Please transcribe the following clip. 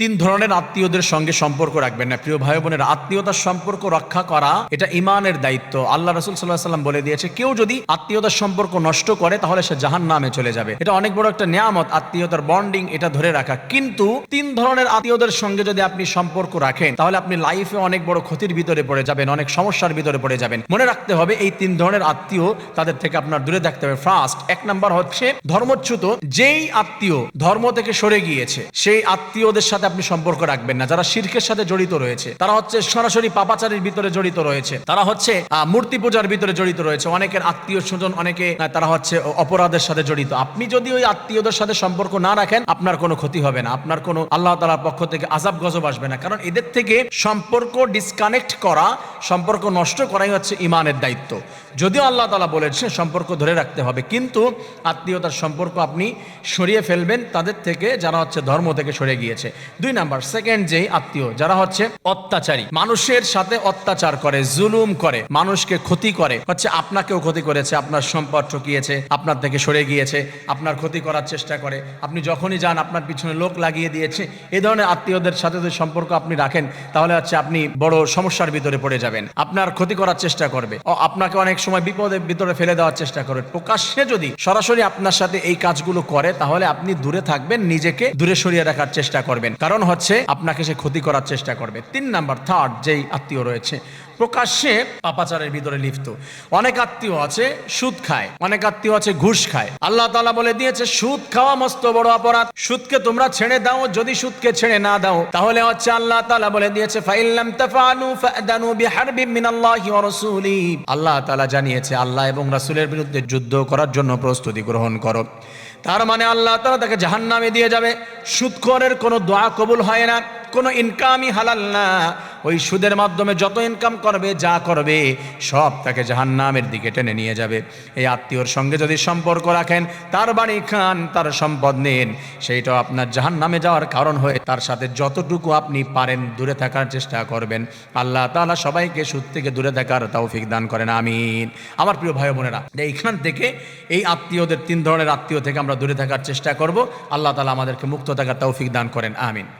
তিন ধরনের আত্মীয়দের সঙ্গে সম্পর্ক রাখবেন না। প্রিয় ভাই বোনের, আত্মীয়তার সম্পর্ক রক্ষা করা এটা ইমানের দায়িত্ব। আল্লাহ রসুল সাল্লাহ সাল্লাম বলে দিয়েছে, কেউ যদি আত্মীয়তার সম্পর্ক নষ্ট করে, তাহলে সে জাহান নামে চলে যাবে। এটা অনেক বড় একটা নিয়ামত, আত্মীয়তার বন্ডিং এটা ধরে রাখা। কিন্তু তিন ধরনের আত্মীয়দের সঙ্গে যদি আপনি সম্পর্ক রাখেন, তাহলে আপনি লাইফে অনেক বড় ক্ষতির ভিতরে পড়ে যাবেন, অনেক সমস্যার ভিতরে পড়ে যাবেন। মনে রাখতে হবে, এই তিন ধরনের আত্মীয় তাদের থেকে আপনার দূরে থাকতে হবে। ফার্স্ট এক নাম্বার হচ্ছে ধর্মচ্যুত, যেই আত্মীয় ধর্ম থেকে সরে গিয়েছে, সেই আত্মীয়দের সাথে আপনি সম্পর্ক রাখবেন না। যারা শির্কের সাথে জড়িত রয়েছে, তারা হচ্ছে সরাসরি পাপাচারের ভিতরে জড়িত রয়েছে। তারা হচ্ছে মূর্তি পূজার ভিতরে জড়িত রয়েছে। অনেকের আত্মীয় স্বজন, অনেকে তারা হচ্ছে অপরাধের সাথে জড়িত। আপনি যদি ওই আত্মীয়দের সাথে সম্পর্ক না রাখেন, আপনার কোনো ক্ষতি হবে না। আপনার কোনো আল্লাহ তালার পক্ষ থেকে আজাব গজব আসবে না। কারণ এদের থেকে সম্পর্ক ডিসকানেক্ট করা, সম্পর্ক নষ্ট করাই হচ্ছে ইমানের দায়িত্ব। যদিও আল্লাহ তালা বলেছেন সম্পর্ক ধরে রাখতে হবে। কিন্তু আত্মীয়তার সম্পর্ক আপনি সরিয়ে ফেলবেন, তাদের থেকে যারা হচ্ছে ধর্ম থেকে সরে গিয়েছে। দুই নাম্বার সেকেন্ড যেই আত্মীয়, যারা হচ্ছে অত্যাচারী, মানুষের সাথে অত্যাচার করে, জুলুম করে, মানুষকে ক্ষতি করে, হচ্ছে আপনাকেও ক্ষতি করেছে, আপনার সম্পদ ঠকিয়েছে, আপনার থেকে সরে গিয়েছে, আপনার ক্ষতি করার চেষ্টা করে, আপনি যখনই যান, আপনার পিছনে লোক লাগিয়ে দিয়েছে এই ধরনের আত্মীয়দের সাথে যদি সম্পর্ক আপনি রাখেন, তাহলে হচ্ছে আপনি বড় সমস্যার ভিতরে পড়ে যাবেন। আপনার ক্ষতি করার চেষ্টা করবে। আপনাকে অনেক সময় বিপদের ভিতরে ফেলে দেওয়ার চেষ্টা করবে প্রকাশ্যে যদি সরাসরি আপনার সাথে এই কাজগুলো করে, তাহলে আপনি দূরে থাকবেন, নিজেকে দূরে সরিয়ে রাখার চেষ্টা করবেন। কারণ হচ্ছে, আপনাকে সে ক্ষতি করার চেষ্টা করবে। তিন নাম্বার থার্ড যেই আত্মীয় রয়েছে। প্রকাশ্যে পাপাচারের ভিতরে লিপ্ত। অনেক আত্মীয় আছে, সুদ খায়। অনেক আত্মীয় আছে, ঘুষ খায়। আল্লাহ তালা বলে দিয়েছে, সুদ খাওয়া মস্ত বড় অপরাধ। সুদকে তোমরা ছেড়ে দাও, যদি সুদকে ছেড়ে না দাও, তাহলে হচ্ছে আল্লাহ তালা বলে দিয়েছে আল্লাহ তালা জানিয়েছে, আল্লাহ এবং রাসুলের বিরুদ্ধে যুদ্ধ করার জন্য প্রস্তুতি গ্রহণ করো। তার মানে আল্লাহ তারা তাকে জাহান্নামে দিয়ে যাবে। সুৎকরের কোনো দোয়া কবুল হয় না। কোনো ইনকামই হালাল না। ওই সুদের মাধ্যমে যত ইনকাম করবে, যা করবে, সব তাকে জাহান্নামের দিকে টেনে নিয়ে যাবে। এই আত্মীয়র সঙ্গে যদি সম্পর্ক রাখেন, তার বাড়ি খান, তার সম্পদ নেন সেইটাও আপনার জাহান্নামে যাওয়ার কারণ হয়ে তার সাথে যতটুকু আপনি পারেন দূরে থাকার চেষ্টা করবেন। আল্লাহ তাআলা সবাইকে সুদ থেকে দূরে থাকার তৌফিক দান করেন, আমিন। আমার প্রিয় ভাই বোনেরা, এইখান থেকে এই আত্মীয়দের, তিন ধরনের আত্মীয় থেকে আমরা দূরে থাকার চেষ্টা করব। আল্লাহ তালা আমাদেরকে মুক্ত থাকার তৌফিক দান করেন, আমিন।